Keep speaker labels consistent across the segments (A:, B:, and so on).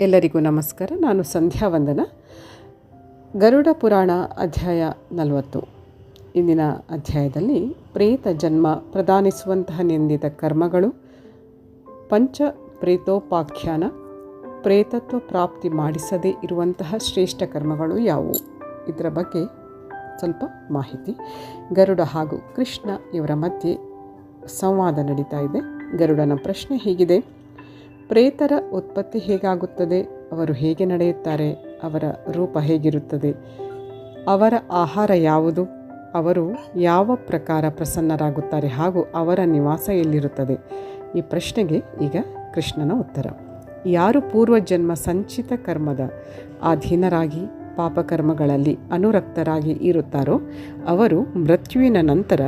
A: ಎಲ್ಲರಿಗೂ ನಮಸ್ಕಾರ. ನಾನು ಸಂಧ್ಯಾ ವಂದನ. ಗರುಡ ಪುರಾಣ ಅಧ್ಯಾಯ ನಲವತ್ತು. ಇಂದಿನ ಅಧ್ಯಾಯದಲ್ಲಿ ಪ್ರೇತ ಜನ್ಮ ಪ್ರದಾನಿಸುವಂತಹ ನಿಂದಿತ ಕರ್ಮಗಳು, ಪಂಚ ಪ್ರೇತೋಪಾಖ್ಯಾನ, ಪ್ರೇತತ್ವ ಪ್ರಾಪ್ತಿ ಮಾಡಿಸದೇ ಇರುವಂತಹ ಶ್ರೇಷ್ಠ ಕರ್ಮಗಳು ಯಾವುವು? ಇದರ ಬಗ್ಗೆ ಸ್ವಲ್ಪ ಮಾಹಿತಿ. ಗರುಡ ಹಾಗೂ ಕೃಷ್ಣ ಇವರ ಮಧ್ಯೆ ಸಂವಾದ ನಡೀತಾ ಇದೆ. ಗರುಡನ ಪ್ರಶ್ನೆ ಹೀಗಿದೆ. ಪ್ರೇತರ ಉತ್ಪತ್ತಿ ಹೇಗಾಗುತ್ತದೆ? ಅವರು ಹೇಗೆ ನಡೆಯುತ್ತಾರೆ? ಅವರ ರೂಪ ಹೇಗಿರುತ್ತದೆ? ಅವರ ಆಹಾರ ಯಾವುದು? ಅವರು ಯಾವ ಪ್ರಕಾರ ಪ್ರಸನ್ನರಾಗುತ್ತಾರೆ ಹಾಗೂ ಅವರ ನಿವಾಸ ಎಲ್ಲಿರುತ್ತದೆ? ಈ ಪ್ರಶ್ನೆಗೆ ಈಗ ಕೃಷ್ಣನ ಉತ್ತರ. ಯಾರು ಪೂರ್ವಜನ್ಮ ಸಂಚಿತ ಕರ್ಮದ ಅಧೀನರಾಗಿ, ಪಾಪಕರ್ಮಗಳಲ್ಲಿ ಅನುರಕ್ತರಾಗಿ ಇರುತ್ತಾರೋ, ಅವರು ಮೃತ್ಯುವಿನ ನಂತರ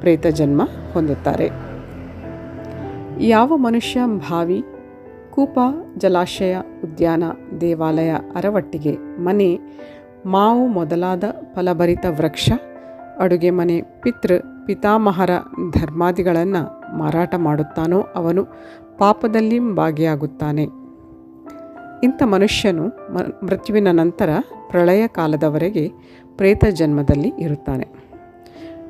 A: ಪ್ರೇತಜನ್ಮ ಹೊಂದುತ್ತಾರೆ. ಯಾವ ಮನುಷ್ಯ, ಭಾವಿ ಕೂಪ ಜಲಾಶಯ ಉದ್ಯಾನ ದೇವಾಲಯ ಅರವಟ್ಟಿಗೆ ಮನೆ ಮಾವು ಮೊದಲಾದ ಫಲಭರಿತ ವೃಕ್ಷ ಅಡುಗೆ ಮನೆ ಪಿತೃ ಪಿತಾಮಹರ ಧರ್ಮಾದಿಗಳನ್ನು ಮಾರಾಟ ಮಾಡುತ್ತಾನೋ ಅವನು ಪಾಪದಲ್ಲಿ ಭಾಗಿಯಾಗುತ್ತಾನೆ. ಇಂಥ ಮನುಷ್ಯನು ಮೃತ್ಯುವಿನ ನಂತರ ಪ್ರಳಯ ಕಾಲದವರೆಗೆ ಪ್ರೇತ ಜನ್ಮದಲ್ಲಿ ಇರುತ್ತಾನೆ.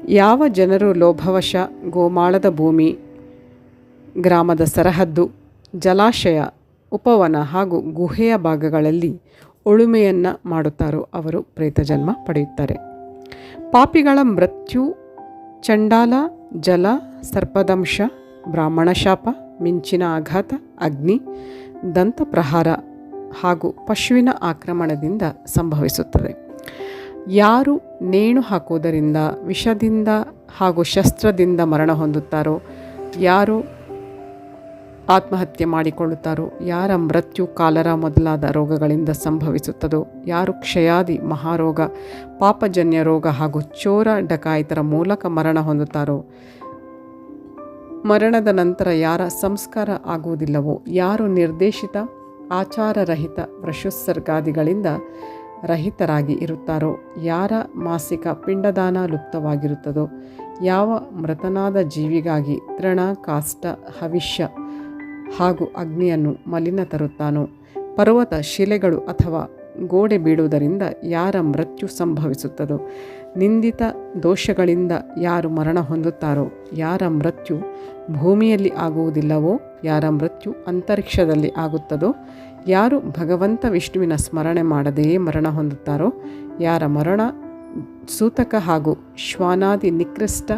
A: ಯಾವ ಜನರು ಲೋಭವಶ ಗೋಮಾಳದ ಭೂಮಿ, ಗ್ರಾಮದ ಸರಹದ್ದು ಜಲಾಶಯ, ಉಪವನ ಹಾಗೂ ಗುಹೆಯ ಭಾಗಗಳಲ್ಲಿ ಉಳುಮೆಯನ್ನು ಮಾಡುತ್ತಾರೋ ಅವರು ಪ್ರೇತಜನ್ಮ ಪಡೆಯುತ್ತಾರೆ. ಪಾಪಿಗಳ ಮೃತ್ಯು, ಚಂಡಾಲ, ಜಲ, ಸರ್ಪದಂಶ ಬ್ರಾಹ್ಮಣ ಶಾಪ ಮಿಂಚಿನ ಆಘಾತ, ಅಗ್ನಿ ದಂತ ಪ್ರಹಾರ ಹಾಗೂ ಪಶುವಿನ ಆಕ್ರಮಣದಿಂದ ಸಂಭವಿಸುತ್ತದೆ. ಯಾರು ನೇಣು ಹಾಕುವುದರಿಂದ, ವಿಷದಿಂದ ಹಾಗೂ ಶಸ್ತ್ರದಿಂದ ಮರಣ ಹೊಂದುತ್ತಾರೋ, ಯಾರು ಆತ್ಮಹತ್ಯೆ ಮಾಡಿಕೊಳ್ಳುತ್ತಾರೋ? ಯಾರ ಮೃತ್ಯು ಕಾಲರ ಮೊದಲಾದ ರೋಗಗಳಿಂದ ಸಂಭವಿಸುತ್ತದೋ? ಯಾರು ಕ್ಷಯಾದಿ ಮಹಾರೋಗ, ಪಾಪಜನ್ಯ ರೋಗ ಹಾಗೂ ಚೋರ ಡಕಾಯಿತರ ಮೂಲಕ ಮರಣ ಹೊಂದುತ್ತಾರೋ? ಮರಣದ ನಂತರ ಯಾರ ಸಂಸ್ಕಾರ ಆಗುವುದಿಲ್ಲವೋ? ಯಾರು ನಿರ್ದೇಶಿತ, ಆಚಾರರಹಿತ ಪ್ರಶುಸರ್ಗಾದಿಗಳಿಂದ ರಹಿತರಾಗಿ ಇರುತ್ತಾರೋ? ಯಾರ ಮಾಸಿಕ ಪಿಂಡದಾನ ಲುಪ್ತವಾಗಿರುತ್ತದೋ? ಯಾವ ಮೃತನಾದ ಜೀವಿಗಾಗಿ ತೃಣ ಕಾಷ್ಟ ಹವಿಷ್ಯ ಹಾಗೂ ಅಗ್ನಿಯನ್ನು ಮಲಿನ ತರುತ್ತಾನೋ? ಪರ್ವತ ಶಿಲೆಗಳು ಅಥವಾ ಗೋಡೆ ಬೀಳುವುದರಿಂದ ಯಾರ ಮೃತ್ಯು ಸಂಭವಿಸುತ್ತದೋ? ನಿಂದಿತ ದೋಷಗಳಿಂದ ಯಾರು ಮರಣ ಹೊಂದುತ್ತಾರೋ? ಯಾರ ಮೃತ್ಯು ಭೂಮಿಯಲ್ಲಿ ಆಗುವುದಿಲ್ಲವೋ? ಯಾರ ಮೃತ್ಯು ಅಂತರಿಕ್ಷದಲ್ಲಿ ಆಗುತ್ತದೋ? ಯಾರು ಭಗವಂತ ವಿಷ್ಣುವಿನ ಸ್ಮರಣೆ ಮಾಡದೆಯೇ ಮರಣ ಹೊಂದುತ್ತಾರೋ? ಯಾರ ಮರಣ ಸೂತಕ ಹಾಗೂ ಶ್ವಾನಾದಿ ನಿಕೃಷ್ಟ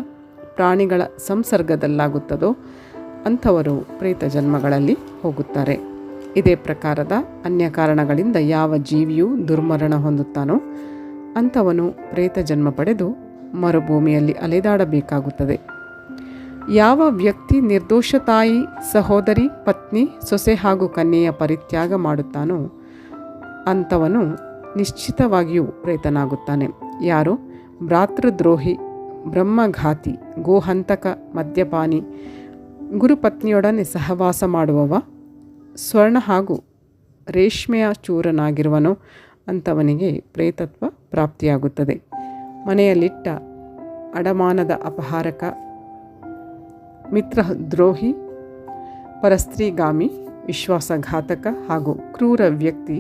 A: ಪ್ರಾಣಿಗಳ ಸಂಸರ್ಗದಲ್ಲಾಗುತ್ತದೋ? ಅಂಥವರು ಪ್ರೇತ ಜನ್ಮಗಳಲ್ಲಿ ಹೋಗುತ್ತಾರೆ. ಇದೇ ಪ್ರಕಾರದ ಅನ್ಯ ಕಾರಣಗಳಿಂದ ಯಾವ ಜೀವಿಯು ದುರ್ಮರಣ ಹೊಂದುತ್ತಾನೋ ಅಂಥವನು ಪ್ರೇತ ಜನ್ಮ ಪಡೆದು ಮರುಭೂಮಿಯಲ್ಲಿ ಅಲೆದಾಡಬೇಕಾಗುತ್ತದೆ. ಯಾವ ವ್ಯಕ್ತಿ ನಿರ್ದೋಷ ತಾಯಿ, ಸಹೋದರಿ, ಪತ್ನಿ, ಸೊಸೆ ಹಾಗೂ ಕನ್ಯೆಯ ಪರಿತ್ಯಾಗ ಮಾಡುತ್ತಾನೋ ಅಂಥವನು ನಿಶ್ಚಿತವಾಗಿಯೂ ಪ್ರೇತನಾಗುತ್ತಾನೆ. ಯಾರು? ಭ್ರಾತೃದ್ರೋಹಿ, ಬ್ರಹ್ಮಘಾತಿ, ಗೋಹಂತಕ, ಮದ್ಯಪಾನಿ ಗುರುಪತ್ನಿಯೊಡನೆ ಸಹವಾಸ ಮಾಡುವವ, ಸ್ವರ್ಣ ಹಾಗೂ ರೇಷ್ಮೆಯ ಚೂರನಾಗಿರುವನು ಅಂತವನಿಗೆ ಪ್ರೇತತ್ವ ಪ್ರಾಪ್ತಿಯಾಗುತ್ತದೆ. ಮನೆಯಲ್ಲಿಟ್ಟ ಅಡಮಾನದ ಅಪಹಾರಕ ಮಿತ್ರ ದ್ರೋಹಿ ಪರಸ್ತ್ರೀಗಾಮಿ, ವಿಶ್ವಾಸಘಾತಕ ಹಾಗೂ ಕ್ರೂರ ವ್ಯಕ್ತಿ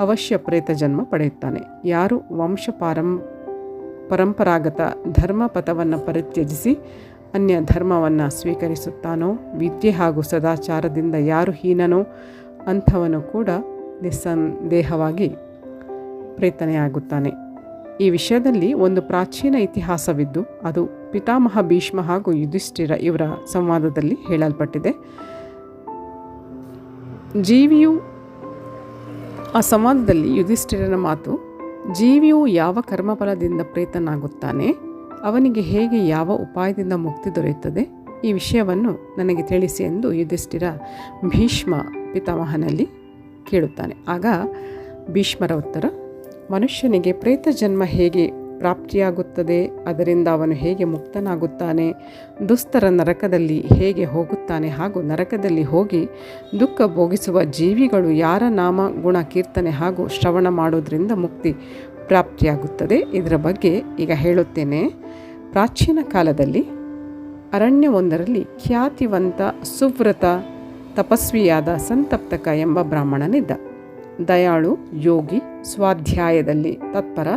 A: ಅವಶ್ಯ ಪ್ರೇತ ಜನ್ಮ ಪಡೆಯುತ್ತಾನೆ. ಯಾರು ವಂಶ ಪಾರಂ ಪರಂಪರಾಗತ ಧರ್ಮಪಥವನ್ನು ಪರಿತ್ಯಜಿಸಿ ಅನ್ಯ ಧರ್ಮವನ್ನು ಸ್ವೀಕರಿಸುತ್ತಾನೋ? ವಿದ್ಯೆ ಹಾಗೂ ಸದಾಚಾರದಿಂದ ಯಾರು ಹೀನನೋ? ಅಂಥವನು ಕೂಡ ನಿಸ್ಸಂದೇಹವಾಗಿ ಪ್ರೇತನೆಯಾಗುತ್ತಾನೆ. ಈ ವಿಷಯದಲ್ಲಿ ಒಂದು ಪ್ರಾಚೀನ ಇತಿಹಾಸವಿದ್ದು, ಅದು ಪಿತಾಮಹ ಭೀಷ್ಮ ಹಾಗೂ ಯುಧಿಷ್ಠಿರ ಇವರ ಸಂವಾದದಲ್ಲಿ ಹೇಳಲ್ಪಟ್ಟಿದೆ. ಜೀವಿಯು, ಆ ಸಂವಾದದಲ್ಲಿ ಯುಧಿಷ್ಠಿರನ ಮಾತು, ಜೀವಿಯು ಯಾವ ಕರ್ಮಫಲದಿಂದ ಪ್ರೇತನಾಗುತ್ತಾನೆ? ಅವನಿಗೆ ಹೇಗೆ ಯಾವ ಉಪಾಯದಿಂದ ಮುಕ್ತಿ ದೊರೆಯುತ್ತದೆ? ಈ ವಿಷಯವನ್ನು ನನಗೆ ತಿಳಿಸಿ ಎಂದು ಯುಧಿಷ್ಠಿರ ಭೀಷ್ಮ ಪಿತಾಮಹನಲ್ಲಿ ಕೇಳುತ್ತಾನೆ. ಆಗ ಭೀಷ್ಮರ ಉತ್ತರ, ಮನುಷ್ಯನಿಗೆ ಪ್ರೇತ ಜನ್ಮ ಹೇಗೆ ಪ್ರಾಪ್ತಿಯಾಗುತ್ತದೆ? ಅದರಿಂದ ಅವನು ಹೇಗೆ ಮುಕ್ತನಾಗುತ್ತಾನೆ? ದುಸ್ತರ ನರಕದಲ್ಲಿ ಹೇಗೆ ಹೋಗುತ್ತಾನೆ? ಹಾಗೂ ನರಕದಲ್ಲಿ ಹೋಗಿ ದುಃಖ ಭೋಗಿಸುವ ಜೀವಿಗಳು ಯಾರ ನಾಮ ಗುಣ ಕೀರ್ತನೆ ಹಾಗೂ ಶ್ರವಣ ಮಾಡೋದರಿಂದ ಮುಕ್ತಿ ಪ್ರಾಪ್ತಿಯಾಗುತ್ತದೆ? ಇದರ ಬಗ್ಗೆ ಈಗ ಹೇಳುತ್ತೇನೆ. ಪ್ರಾಚೀನ ಕಾಲದಲ್ಲಿ ಅರಣ್ಯವೊಂದರಲ್ಲಿ ಖ್ಯಾತಿವಂತ ಸುವ್ರತ ತಪಸ್ವಿಯಾದ ಸಂತಪ್ತಕ ಎಂಬ ಬ್ರಾಹ್ಮಣನಿದ್ದ. ದಯಾಳು, ಯೋಗಿ, ಸ್ವಾಧ್ಯಾಯದಲ್ಲಿ ತತ್ಪರ,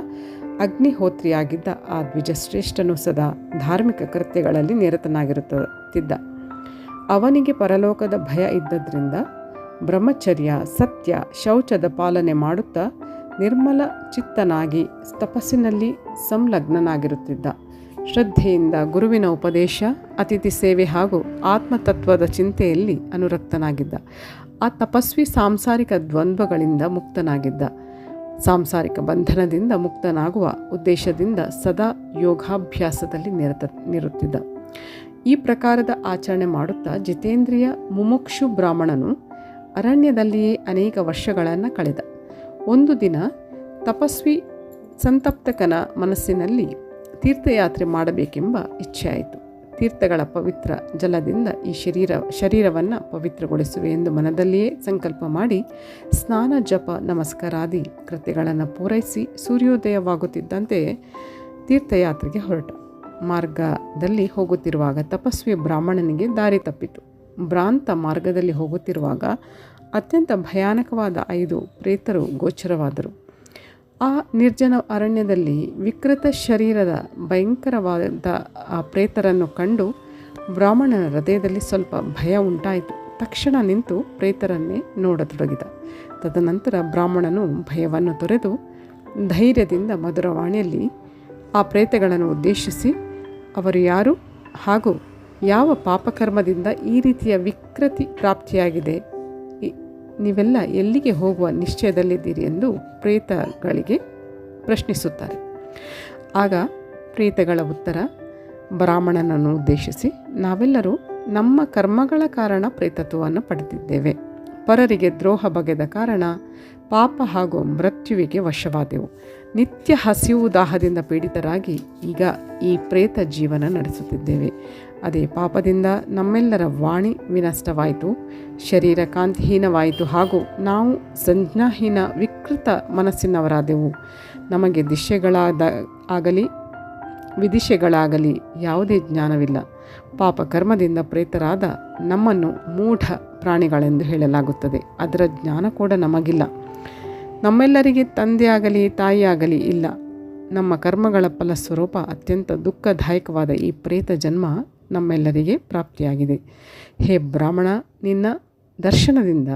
A: ಅಗ್ನಿಹೋತ್ರಿಯಾಗಿದ್ದ ಆ ದ್ವಿಜಶ್ರೇಷ್ಠನು ಸದಾ ಧಾರ್ಮಿಕ ಕೃತ್ಯಗಳಲ್ಲಿ ನಿರತನಾಗಿರುತ್ತಿದ್ದ. ಅವನಿಗೆ ಪರಲೋಕದ ಭಯ ಇದ್ದದ್ರಿಂದ ಬ್ರಹ್ಮಚರ್ಯ, ಸತ್ಯ, ಶೌಚದ ಪಾಲನೆ ಮಾಡುತ್ತಾ ನಿರ್ಮಲ ಚಿತ್ತನಾಗಿ ತಪಸ್ಸಿನಲ್ಲಿ ಸಂಲಗ್ನನಾಗಿರುತ್ತಿದ್ದ. ಶ್ರದ್ಧೆಯಿಂದ ಗುರುವಿನ ಉಪದೇಶ, ಅತಿಥಿ ಸೇವೆ ಹಾಗೂ ಆತ್ಮತತ್ವದ ಚಿಂತೆಯಲ್ಲಿ ಅನುರಕ್ತನಾಗಿದ್ದ. ಆ ತಪಸ್ವಿ ಸಾಂಸಾರಿಕ ದ್ವಂದ್ವಗಳಿಂದ ಮುಕ್ತನಾಗಿದ್ದ. ಸಾಂಸಾರಿಕ ಬಂಧನದಿಂದ ಮುಕ್ತನಾಗುವ ಉದ್ದೇಶದಿಂದ ಸದಾ ಯೋಗಾಭ್ಯಾಸದಲ್ಲಿ ನಿರತ, ನಿರುತ್ತಿದ್ದ. ಈ ಪ್ರಕಾರದ ಆಚರಣೆ ಮಾಡುತ್ತಾ ಜಿತೇಂದ್ರಿಯ ಮುಮುಕ್ಷು ಬ್ರಾಹ್ಮಣನು ಅರಣ್ಯದಲ್ಲಿಯೇ ಅನೇಕ ವರ್ಷಗಳನ್ನು ಕಳೆದ. ಒಂದು ದಿನ ತಪಸ್ವಿ ಸಂತಪ್ತಕನ ಮನಸ್ಸಿನಲ್ಲಿ ತೀರ್ಥಯಾತ್ರೆ ಮಾಡಬೇಕೆಂಬ ಇಚ್ಛೆ ಆಯಿತು. ತೀರ್ಥಗಳ ಪವಿತ್ರ ಜಲದಿಂದ ಈ ಶರೀರ, ಶರೀರವನ್ನು ಪವಿತ್ರಗೊಳಿಸುವೆ ಎಂದು ಮನದಲ್ಲಿಯೇ ಸಂಕಲ್ಪ ಮಾಡಿ ಸ್ನಾನ, ಜಪ, ನಮಸ್ಕಾರಾದಿ ಕೃತ್ಯಗಳನ್ನು ಪೂರೈಸಿ ಸೂರ್ಯೋದಯವಾಗುತ್ತಿದ್ದಂತೆ ತೀರ್ಥಯಾತ್ರೆಗೆ ಹೊರಟ. ಮಾರ್ಗದಲ್ಲಿ ಹೋಗುತ್ತಿರುವಾಗ ತಪಸ್ವಿ ಬ್ರಾಹ್ಮಣನಿಗೆ ದಾರಿ ತಪ್ಪಿತು. ಭ್ರಾಂತ ಮಾರ್ಗದಲ್ಲಿ ಹೋಗುತ್ತಿರುವಾಗ ಅತ್ಯಂತ ಭಯಾನಕವಾದ ಐದು ಪ್ರೇತರು ಗೋಚರವಾದರು. ಆ ನಿರ್ಜನ ಅರಣ್ಯದಲ್ಲಿ ವಿಕೃತ ಶರೀರದ ಭಯಂಕರವಾದ ಆ ಪ್ರೇತರನ್ನು ಕಂಡು ಬ್ರಾಹ್ಮಣನ ಹೃದಯದಲ್ಲಿ ಸ್ವಲ್ಪ ಭಯ ಉಂಟಾಯಿತು. ತಕ್ಷಣ ನಿಂತು ಪ್ರೇತರನ್ನೇ ನೋಡತೊಡಗಿದ. ತದನಂತರ ಬ್ರಾಹ್ಮಣನು ಭಯವನ್ನು ತೊರೆದು ಧೈರ್ಯದಿಂದ ಮಧುರವಾಣಿಯಲ್ಲಿ ಆ ಪ್ರೇತಗಳನ್ನು ಉದ್ದೇಶಿಸಿ, ಅವರು ಯಾರು ಹಾಗೂ ಯಾವ ಪಾಪಕರ್ಮದಿಂದ ಈ ರೀತಿಯ ವಿಕೃತಿ ಪ್ರಾಪ್ತಿಯಾಗಿದೆ? ನೀವೆಲ್ಲ ಎಲ್ಲಿಗೆ ಹೋಗುವ ನಿಶ್ಚಯದಲ್ಲಿದ್ದೀರಿ ಎಂದು ಪ್ರೇತಗಳಿಗೆ ಪ್ರಶ್ನಿಸುತ್ತಾರೆ. ಆಗ ಪ್ರೇತಗಳ ಉತ್ತರ, ಬ್ರಾಹ್ಮಣನನ್ನು ಉದ್ದೇಶಿಸಿ, ನಾವೆಲ್ಲರೂ ನಮ್ಮ ಕರ್ಮಗಳ ಕಾರಣ ಪ್ರೇತತ್ವವನ್ನು ಪಡೆದಿದ್ದೇವೆ. ಪರರಿಗೆ ದ್ರೋಹ ಬಗೆದ ಕಾರಣ ಪಾಪ ಹಾಗೂ ಮೃತ್ಯುವಿಗೆ ವಶವಾದೆವು. ನಿತ್ಯ ಹಸಿವು ದಾಹದಿಂದ ಪೀಡಿತರಾಗಿ ಈಗ ಈ ಪ್ರೇತ ಜೀವನ ನಡೆಸುತ್ತಿದ್ದೇವೆ. ಅದೇ ಪಾಪದಿಂದ ನಮ್ಮೆಲ್ಲರ ವಾಣಿ ವಿನಷ್ಟವಾಯಿತು ಶರೀರ ಕಾಂತಿಹೀನವಾಯಿತು ಹಾಗೂ ನಾವು ಸಂಜ್ಞಾಹೀನ ವಿಕೃತ ಮನಸ್ಸಿನವರಾದೆವು. ನಮಗೆ ದಿಶೆಗಳಾದ ಆಗಲಿ, ವಿದಿಶೆಗಳಾಗಲಿ ಯಾವುದೇ ಜ್ಞಾನವಿಲ್ಲ. ಪಾಪ ಕರ್ಮದಿಂದ ಪ್ರೇತರಾದ ನಮ್ಮನ್ನು ಮೂಢ ಪ್ರಾಣಿಗಳೆಂದು ಹೇಳಲಾಗುತ್ತದೆ. ಅದರ ಜ್ಞಾನ ಕೂಡ ನಮಗಿಲ್ಲ. ನಮ್ಮೆಲ್ಲರಿಗೆ ತಂದೆಯಾಗಲಿ, ತಾಯಿಯಾಗಲಿ ಇಲ್ಲ. ನಮ್ಮ ಕರ್ಮಗಳ ಫಲಸ್ವರೂಪ ಅತ್ಯಂತ ದುಃಖದಾಯಕವಾದ ಈ ಪ್ರೇತ ಜನ್ಮ ನಮ್ಮೆಲ್ಲರಿಗೆ ಪ್ರಾಪ್ತಿಯಾಗಿದೆ. ಹೇ ಬ್ರಾಹ್ಮಣ, ನಿನ್ನ ದರ್ಶನದಿಂದ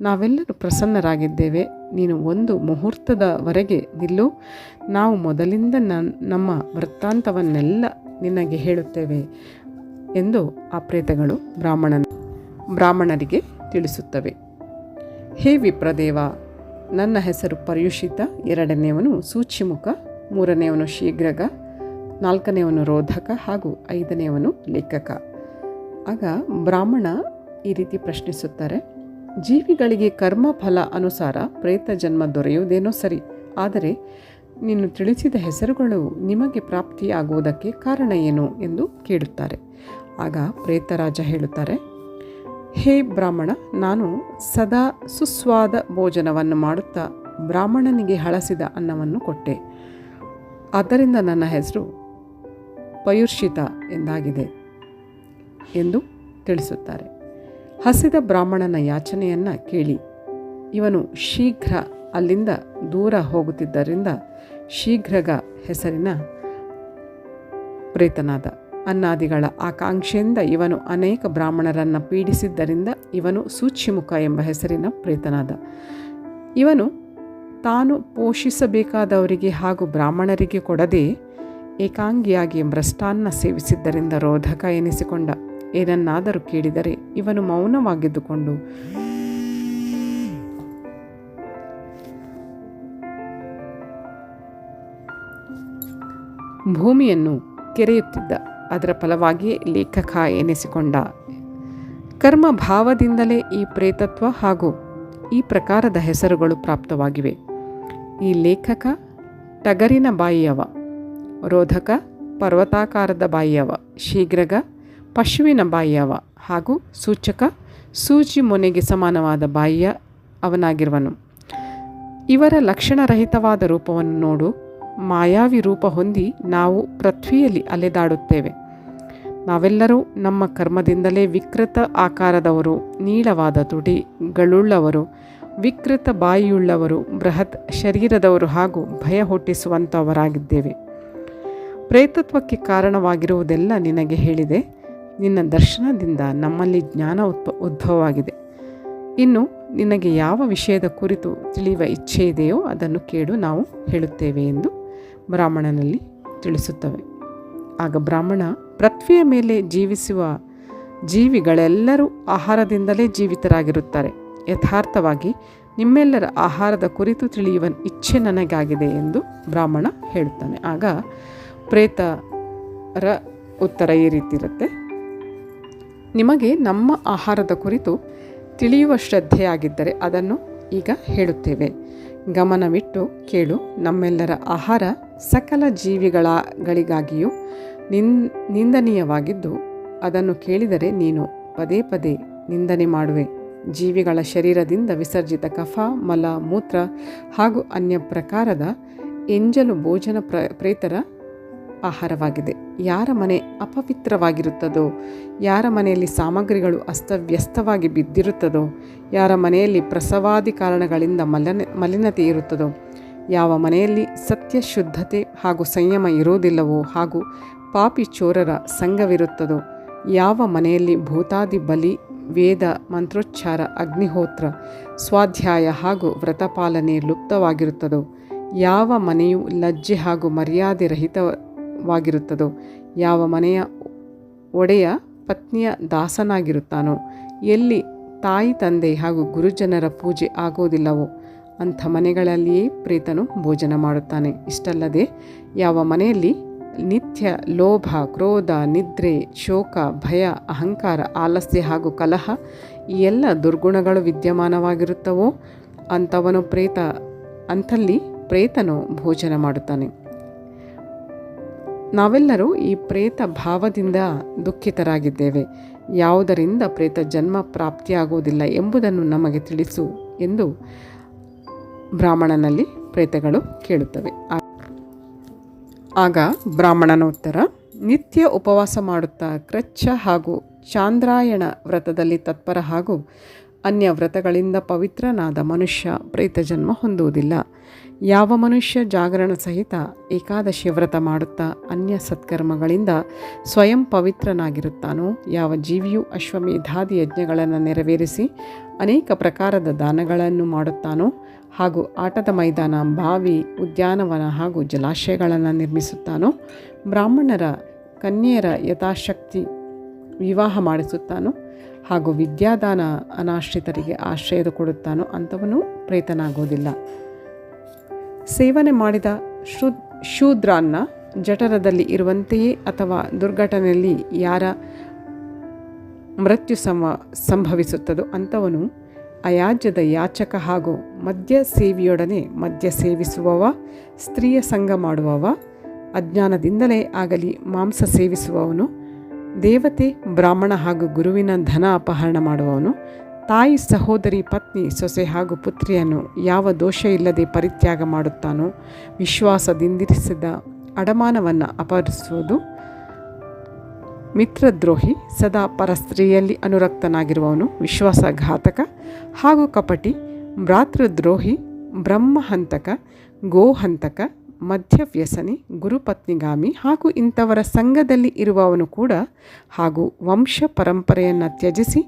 A: ನಾವೆಲ್ಲರೂ ಪ್ರಸನ್ನರಾಗಿದ್ದೇವೆ. ನೀನು ಒಂದು ಮುಹೂರ್ತದವರೆಗೆ ನಿಲ್ಲು. ನಾವು ಮೊದಲಿಂದ ನಮ್ಮ ವೃತ್ತಾಂತವನ್ನೆಲ್ಲ ನಿನಗೆ ಹೇಳುತ್ತೇವೆ ಎಂದು ಆ ಪ್ರೇತಗಳು ಬ್ರಾಹ್ಮಣನ, ಬ್ರಾಹ್ಮಣರಿಗೆ ತಿಳಿಸುತ್ತವೆ. ಹೇ ವಿಪ್ರದೇವ, ನನ್ನ ಹೆಸರು ಪರ್ಯುಷಿತ. ಎರಡನೆಯವನು ಸೂಚಿಮುಖ, ಮೂರನೆಯವನು ಶೀಘ್ರಗ. ನಾಲ್ಕನೆಯವನು ರೋಧಕ ಹಾಗೂ ಐದನೆಯವನು ಲೇಖಕ. ಆಗ ಬ್ರಾಹ್ಮಣ ಈ ರೀತಿ ಪ್ರಶ್ನಿಸುತ್ತಾರೆ, ಜೀವಿಗಳಿಗೆ ಕರ್ಮಫಲ ಅನುಸಾರ ಪ್ರೇತ ಜನ್ಮ ದೊರೆಯುವುದೇನೋ ಸರಿ, ಆದರೆ ನೀನು ತಿಳಿಸಿದ ಹೆಸರುಗಳು ನಿಮಗೆ ಪ್ರಾಪ್ತಿಯಾಗುವುದಕ್ಕೆ ಕಾರಣ ಏನು? ಎಂದು ಕೇಳುತ್ತಾರೆ. ಆಗ ಪ್ರೇತರಾಜ ಹೇಳುತ್ತಾರೆ, ಹೇ ಬ್ರಾಹ್ಮಣ, ನಾನು ಸದಾ ಸುಸ್ವಾದ ಭೋಜನವನ್ನು ಮಾಡುತ್ತಾ ಬ್ರಾಹ್ಮಣನಿಗೆ ಹಳಸಿದ ಅನ್ನವನ್ನು ಕೊಟ್ಟೆ. ಆದ್ದರಿಂದ ನನ್ನ ಹೆಸರು ಪಯುರ್ಷಿತ ಎಂದಾಗಿದೆ ಎಂದು ತಿಳಿಸುತ್ತಾರೆ. ಹಸಿದ ಬ್ರಾಹ್ಮಣನ ಯಾಚನೆಯನ್ನು ಕೇಳಿ, ಇವನು ಶೀಘ್ರ ಅಲ್ಲಿಂದ ದೂರ ಹೋಗುತ್ತಿದ್ದರಿಂದ ಶೀಘ್ರಗ ಹೆಸರಿನ ಪ್ರೇತನಾದ. ಅನ್ನಾದಿಗಳ ಆಕಾಂಕ್ಷೆಯಿಂದ ಇವನು ಅನೇಕ ಬ್ರಾಹ್ಮಣರನ್ನು ಪೀಡಿಸಿದ್ದರಿಂದ ಇವನು ಸೂಚ್ಯಮುಖ ಎಂಬ ಹೆಸರಿನ ಪ್ರೇತನಾದ. ಇವನು ತಾನು ಪೋಷಿಸಬೇಕಾದವರಿಗೆ ಹಾಗೂ ಬ್ರಾಹ್ಮಣರಿಗೆ ಕೊಡದೆ ಏಕಾಂಗಿಯಾಗಿ ಭ್ರಷ್ಟಾನ್ನ ಸೇವಿಸಿದ್ದರಿಂದ ರೋಧಕ ಎನಿಸಿಕೊಂಡ. ಏನನ್ನಾದರೂ ಕೇಳಿದರೆ ಇವನು ಮೌನವಾಗಿದ್ದುಕೊಂಡು. ಭೂಮಿಯನ್ನು ಕೆರೆಯುತ್ತಿದ್ದ. ಅದರ ಫಲವಾಗಿಯೇ ಲೇಖಕ ಎನಿಸಿಕೊಂಡ. ಕರ್ಮ ಭಾವದಿಂದಲೇ ಈ ಪ್ರೇತತ್ವ ಹಾಗೂ ಈ ಪ್ರಕಾರದ ಹೆಸರುಗಳು ಪ್ರಾಪ್ತವಾಗಿವೆ. ಈ ಲೇಖಕ ಟಗರಿನ ಬಾಯಿಯವ. ರೋಧಕ, ಪರ್ವತಾಕಾರದ ಬಾಯಿಯವ, ಶೀಘ್ರಗ ಪಶುವಿನ ಬಾಯಿಯವ ಹಾಗೂ ಸೂಚಕ, ಸೂಜಿ ಮೊನೆಗೆ ಸಮಾನವಾದ ಬಾಯಿಯ ಅವನಾಗಿರುವನು. ಇವರ ಲಕ್ಷಣರಹಿತವಾದ ರೂಪವನ್ನು ನೋಡು. ಮಾಯಾವಿ ರೂಪ ಹೊಂದಿ ನಾವು ಪೃಥ್ವಿಯಲ್ಲಿ ಅಲೆದಾಡುತ್ತೇವೆ. ನಾವೆಲ್ಲರೂ ನಮ್ಮ ಕರ್ಮದಿಂದಲೇ ವಿಕೃತ ಆಕಾರದವರು, ನೀಳವಾದ ತುಡಿಗಳುಳ್ಳವರು ವಿಕೃತ ಬಾಯಿಯುಳ್ಳವರು, ಬೃಹತ್ ಶರೀರದವರು ಹಾಗೂ ಭಯ ಹುಟ್ಟಿಸುವಂಥವರಾಗಿದ್ದೇವೆ ಪ್ರೇತತ್ವಕ್ಕೆ ಕಾರಣವಾಗಿರುವುದೆಲ್ಲ ನಿನಗೆ ಹೇಳಿದೆ. ನಿನ್ನ ದರ್ಶನದಿಂದ ನಮ್ಮಲ್ಲಿ ಜ್ಞಾನ ಉತ್ಪ, ಉದ್ಭವವಾಗಿದೆ. ಇನ್ನು ನಿನಗೆ ಯಾವ ವಿಷಯದ ಕುರಿತು ತಿಳಿಯುವ ಇಚ್ಛೆ ಇದೆಯೋ ಅದನ್ನು ಕೇಳು ನಾವು ಹೇಳುತ್ತೇವೆ ಎಂದು ಬ್ರಾಹ್ಮಣನಲ್ಲಿ ತಿಳಿಸುತ್ತವೆ. ಆಗ ಬ್ರಾಹ್ಮಣ ಪೃಥ್ವಿಯ ಮೇಲೆ ಜೀವಿಸುವ ಜೀವಿಗಳೆಲ್ಲರೂ ಆಹಾರದಿಂದಲೇ ಜೀವಿತರಾಗಿರುತ್ತಾರೆ. ಯಥಾರ್ಥವಾಗಿ ನಿಮ್ಮೆಲ್ಲರ ಆಹಾರದ ಕುರಿತು ತಿಳಿಯುವ ಇಚ್ಛೆ ನನಗಾಗಿದೆ ಎಂದು ಬ್ರಾಹ್ಮಣ ಹೇಳುತ್ತಾನೆ. ಆಗ ಪ್ರೇತರ ಉತ್ತರ ಈ ರೀತಿ ಇರುತ್ತೆ. ನಿಮಗೆ ನಮ್ಮ ಆಹಾರದ ಕುರಿತು ತಿಳಿಯುವ ಶ್ರದ್ಧೆಯಾಗಿದ್ದರೆ ಅದನ್ನು ಈಗ ಹೇಳುತ್ತೇವೆ. ಗಮನವಿಟ್ಟು ಕೇಳು, ನಮ್ಮೆಲ್ಲರ ಆಹಾರ ಸಕಲ ಜೀವಿಗಳಗಳಿಗಾಗಿಯೂ ನಿನ್, ನಿಂದನೀಯವಾಗಿದ್ದು, ಅದನ್ನು ಕೇಳಿದರೆ ನೀನು ಪದೇ ಪದೇ ನಿಂದನೆ ಮಾಡುವೆ. ಜೀವಿಗಳ ಶರೀರದಿಂದ ವಿಸರ್ಜಿತ ಕಫ, ಮಲ, ಮೂತ್ರ ಹಾಗೂ ಅನ್ಯ ಪ್ರಕಾರದ ಎಂಜಲು ಭೋಜನ ಪ್ರ, ಪ್ರೇತರ ಆಹಾರವಾಗಿದೆ. ಯಾರ ಮನೆ ಅಪವಿತ್ರವಾಗಿರುತ್ತದೋ, ಯಾರ ಮನೆಯಲ್ಲಿ ಸಾಮಗ್ರಿಗಳು ಅಸ್ತವ್ಯಸ್ತವಾಗಿ ಬಿದ್ದಿರುತ್ತದೋ, ಯಾರ ಮನೆಯಲ್ಲಿ ಪ್ರಸವಾದಿ ಕಾರಣಗಳಿಂದ ಮಲನ, ಮಲಿನತೆ ಇರುತ್ತದೋ, ಯಾವ ಮನೆಯಲ್ಲಿ ಸತ್ಯ ಶುದ್ಧತೆ ಹಾಗೂ ಸಂಯಮ ಇರುವುದಿಲ್ಲವೋ ಹಾಗೂ ಪಾಪಿ ಚೋರರ ಸಂಘವಿರುತ್ತದೋ, ಯಾವ ಮನೆಯಲ್ಲಿ ಭೂತಾದಿ ಬಲಿ, ವೇದ, ಮಂತ್ರೋಚ್ಚಾರ, ಅಗ್ನಿಹೋತ್ರ, ಸ್ವಾಧ್ಯಾಯ ಹಾಗೂ ವ್ರತಪಾಲನೆ ಲುಪ್ತವಾಗಿರುತ್ತದೋ, ಯಾವ ಮನೆಯು ಲಜ್ಜೆ ಹಾಗೂ ಮರ್ಯಾದೆ ರಹಿತವಾಗಿರುತ್ತದೋ ಯಾವ ಮನೆಯ ಒಡೆಯ ಪತ್ನಿಯ ದಾಸನಾಗಿರುತ್ತಾನೋ? ಎಲ್ಲಿ ತಾಯಿ, ತಂದೆ ಹಾಗೂ ಗುರುಜನರ ಪೂಜೆ ಆಗೋದಿಲ್ಲವೋ? ಅಂಥ ಮನೆಗಳಲ್ಲಿಯೇ ಪ್ರೇತನು ಭೋಜನ ಮಾಡುತ್ತಾನೆ. ಇಷ್ಟಲ್ಲದೆ ಯಾವ ಮನೆಯಲ್ಲಿ ನಿತ್ಯ ಲೋಭ, ಕ್ರೋಧ, ನಿದ್ರೆ, ಶೋಕ, ಭಯ, ಅಹಂಕಾರ, ಆಲಸ್ಯ ಹಾಗೂ ಕಲಹ ಈ ಎಲ್ಲ ದುರ್ಗುಣಗಳು ವಿದ್ಯಮಾನವಾಗಿರುತ್ತವೋ? ಅಂಥವನು ಪ್ರೇತ, ಅಂಥಲ್ಲಿ ಪ್ರೇತನು ಭೋಜನ ಮಾಡುತ್ತಾನೆ. ನಾವೆಲ್ಲರೂ ಈ ಪ್ರೇತ ಭಾವದಿಂದ ದುಃಖಿತರಾಗಿದ್ದೇವೆ. ಯಾವುದರಿಂದ ಪ್ರೇತ ಜನ್ಮ ಪ್ರಾಪ್ತಿಯಾಗುವುದಿಲ್ಲ ಎಂಬುದನ್ನು ನಮಗೆ ತಿಳಿಸು ಎಂದು ಬ್ರಾಹ್ಮಣನಲ್ಲಿ ಪ್ರೇತಗಳು ಕೇಳುತ್ತವೆ. ಆಗ ಬ್ರಾಹ್ಮಣನ ಉತ್ತರ ನಿತ್ಯ ಉಪವಾಸ ಮಾಡುತ್ತಾ ಕ್ರಚ್ಚ ಹಾಗೂ ಚಾಂದ್ರಾಯಣ ವ್ರತದಲ್ಲಿ ತತ್ಪರ ಹಾಗೂ ಅನ್ಯ ವ್ರತಗಳಿಂದ ಪವಿತ್ರನಾದ ಮನುಷ್ಯ ಪ್ರೇತ ಜನ್ಮ ಹೊಂದುವುದಿಲ್ಲ. ಯಾವ ಮನುಷ್ಯ ಜಾಗರಣ ಸಹಿತ ಏಕಾದಶಿ ವ್ರತ ಮಾಡುತ್ತಾ ಅನ್ಯ ಸತ್ಕರ್ಮಗಳಿಂದ ಸ್ವಯಂ ಪವಿತ್ರನಾಗಿರುತ್ತಾನೋ, ಯಾವ ಜೀವಿಯು ಅಶ್ವಮೇಧಾದಿ ಯಜ್ಞಗಳನ್ನು ನೆರವೇರಿಸಿ ಅನೇಕ ಪ್ರಕಾರದ ದಾನಗಳನ್ನು ಮಾಡುತ್ತಾನೋ ಹಾಗೂ ಆಟದ ಮೈದಾನ, ಬಾವಿ, ಉದ್ಯಾನವನ ಹಾಗೂ ಜಲಾಶಯಗಳನ್ನು ನಿರ್ಮಿಸುತ್ತಾನೋ, ಬ್ರಾಹ್ಮಣರ ಕನ್ಯೆಯರ ಯಥಾಶಕ್ತಿ ವಿವಾಹ ಮಾಡಿಸುತ್ತಾನೋ ಹಾಗೂ ವಿದ್ಯಾದಾನ ಅನಾಶ್ರಿತರಿಗೆ ಆಶ್ರಯದ ಕೊಡುತ್ತಾನೋ ಅಂಥವನು ಪ್ರೇತನಾಗೋದಿಲ್ಲ ಸೇವನೆ ಮಾಡಿದ ಶೂ ಶೂದ್ರಾನ್ನ ಜಠರದಲ್ಲಿ ಇರುವಂತೆಯೇ ಅಥವಾ ದುರ್ಘಟನೆಯಲ್ಲಿ ಯಾರ ಮೃತ್ಯು ಸಮ ಸಂಭವಿಸುತ್ತದೋ ಅಂಥವನು ಅಯಾಜ್ಯದ ಯಾಚಕ ಹಾಗೂ ಮದ್ಯ ಸೇವಿಯೊಡನೆ ಮದ್ಯ ಸೇವಿಸುವವ, ಸ್ತ್ರೀಯ ಸಂಘ ಮಾಡುವವ, ಅಜ್ಞಾನದಿಂದಲೇ ಆಗಲಿ ಮಾಂಸ ಸೇವಿಸುವವನು, ದೇವತೆ, ಬ್ರಾಹ್ಮಣ ಹಾಗೂ ಗುರುವಿನ ಧನ ಅಪಹರಣ ಮಾಡುವವನು ತಾಯಿ ಸಹೋದರಿ ಪತ್ನಿ ಸೊಸೆ ಹಾಗೂ ಪುತ್ರಿಯನ್ನು ಯಾವ ದೋಷ ಇಲ್ಲದೆ ಪರಿತ್ಯಾಗ ಮಾಡುತ್ತಾನೋ, ವಿಶ್ವಾಸದಿಂದಿರಿಸಿದ ಅಡಮಾನವನ್ನು ಅಪಹರಿಸುವುದು. ಮಿತ್ರದ್ರೋಹಿ ಸದಾ ಪರಸ್ತ್ರೀಯಲ್ಲಿ ಅನುರಕ್ತನಾಗಿರುವವನು ವಿಶ್ವಾಸಘಾತಕ ಹಾಗೂ ಕಪಟಿ, ಭ್ರಾತೃದ್ರೋಹಿ, ಬ್ರಹ್ಮಹಂತಕ, ಗೋಹಂತಕ, ಮಧ್ಯವ್ಯಸನಿ, ಗುರುಪತ್ನಿಗಾಮಿ ಹಾಗೂ ಇಂಥವರ ಸಂಘದಲ್ಲಿ ಇರುವವನು ಕೂಡ ಹಾಗೂ ವಂಶ ಪರಂಪರೆಯನ್ನು ತ್ಯಜಿಸಿ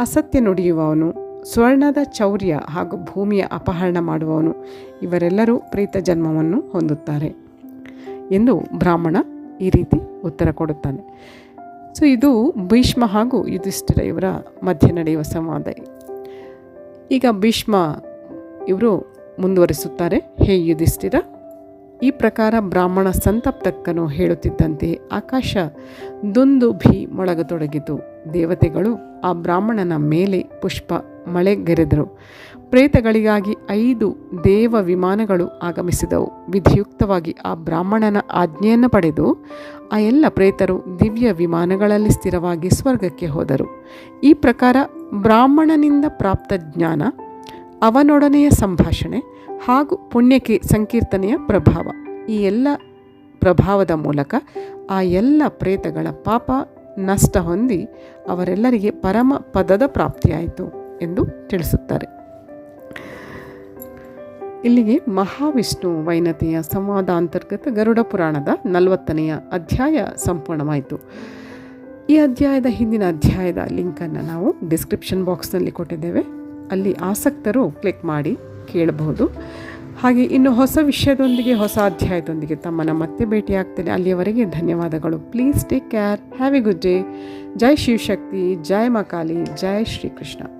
A: ಅಸತ್ಯ ನುಡಿಯುವವನು, ಸ್ವರ್ಣದ ಚೌರ್ಯ ಹಾಗೂ ಭೂಮಿಯ ಅಪಹರಣ ಮಾಡುವವನು, ಇವರೆಲ್ಲರೂ ಪ್ರೀತ ಜನ್ಮವನ್ನು ಹೊಂದುತ್ತಾರೆ ಎಂದು ಬ್ರಾಹ್ಮಣ ಈ ರೀತಿ ಉತ್ತರ ಕೊಡುತ್ತಾನೆ. ಸೊ, ಇದು ಭೀಷ್ಮ ಹಾಗೂ ಯುಧಿಷ್ಠಿರ ಇವರ ಮಧ್ಯೆ ನಡೆಯುವ ಸಂವಾದ. ಈಗ ಭೀಷ್ಮ ಇವರು ಮುಂದುವರಿಸುತ್ತಾರೆ. ಹೇ ಯುಧಿಷ್ಠಿರ, ಈ ಪ್ರಕಾರ ಬ್ರಾಹ್ಮಣ ಸಂತಪ್ತಕ್ಕನು ಹೇಳುತ್ತಿದ್ದಂತೆ ಆಕಾಶ ದುಂದುಭಿ ಮೊಳಗತೊಡಗಿತು. ದೇವತೆಗಳು ಆ ಬ್ರಾಹ್ಮಣನ ಮೇಲೆ ಪುಷ್ಪ ಮಳೆಗೆರೆದರು. ಪ್ರೇತಗಳಿಗಾಗಿ ಐದು ದೇವ ವಿಮಾನಗಳು ಆಗಮಿಸಿದವು. ವಿಧಿಯುಕ್ತವಾಗಿ ಆ ಬ್ರಾಹ್ಮಣನ ಆಜ್ಞೆಯನ್ನು ಪಡೆದು ಆ ಎಲ್ಲ ಪ್ರೇತರು ದಿವ್ಯ ವಿಮಾನಗಳಲ್ಲಿ ಸ್ಥಿರವಾಗಿ ಸ್ವರ್ಗಕ್ಕೆ ಹೋದರು. ಈ ಪ್ರಕಾರ ಬ್ರಾಹ್ಮಣನಿಂದ ಪ್ರಾಪ್ತ ಜ್ಞಾನ, ಅವನೊಡನೆಯ ಸಂಭಾಷಣೆ ಹಾಗೂ ಪುಣ್ಯಕ್ಕೆ ಸಂಕೀರ್ತನೆಯ ಪ್ರಭಾವ. ಈ ಎಲ್ಲ ಪ್ರಭಾವದ ಮೂಲಕ ಆ ಎಲ್ಲ ಪ್ರೇತಗಳ ಪಾಪ ನಷ್ಟ ಹೊಂದಿ ಅವರೆಲ್ಲರಿಗೆ ಪರಮ ಪದದ ಪ್ರಾಪ್ತಿಯಾಯಿತು ಎಂದು ತಿಳಿಸುತ್ತಾರೆ. ಇಲ್ಲಿಗೆ ಮಹಾವಿಷ್ಣು ವೈನತೆಯ ಸಂವಾದ ಅಂತರ್ಗತ ಗರುಡ ಪುರಾಣದ ನಲವತ್ತನೆಯ ಅಧ್ಯಾಯ ಸಂಪೂರ್ಣವಾಯಿತು. ಈ ಅಧ್ಯಾಯದ ಹಿಂದಿನ ಅಧ್ಯಾಯದ ಲಿಂಕನ್ನು ನಾವು ಡಿಸ್ಕ್ರಿಪ್ಷನ್ ಬಾಕ್ಸ್ನಲ್ಲಿ ಕೊಟ್ಟಿದ್ದೇವೆ. ಅಲ್ಲಿ ಆಸಕ್ತರು ಕ್ಲಿಕ್ ಮಾಡಿ ಕೇಳಬಹುದು. ಹಾಗೆ ಇನ್ನು ಹೊಸ ವಿಷಯದೊಂದಿಗೆ, ಹೊಸ ಅಧ್ಯಾಯದೊಂದಿಗೆ ತಮ್ಮನ್ನು ಮತ್ತೆ ಭೇಟಿಯಾಗ್ತೇನೆ. ಅಲ್ಲಿಯವರೆಗೆ ಧನ್ಯವಾದಗಳು. Please take care have a good day ಜೈ ಶಿವಶಕ್ತಿ. ಜೈ ಮಕಾಲಿ ಜೈ ಶ್ರೀಕೃಷ್ಣ.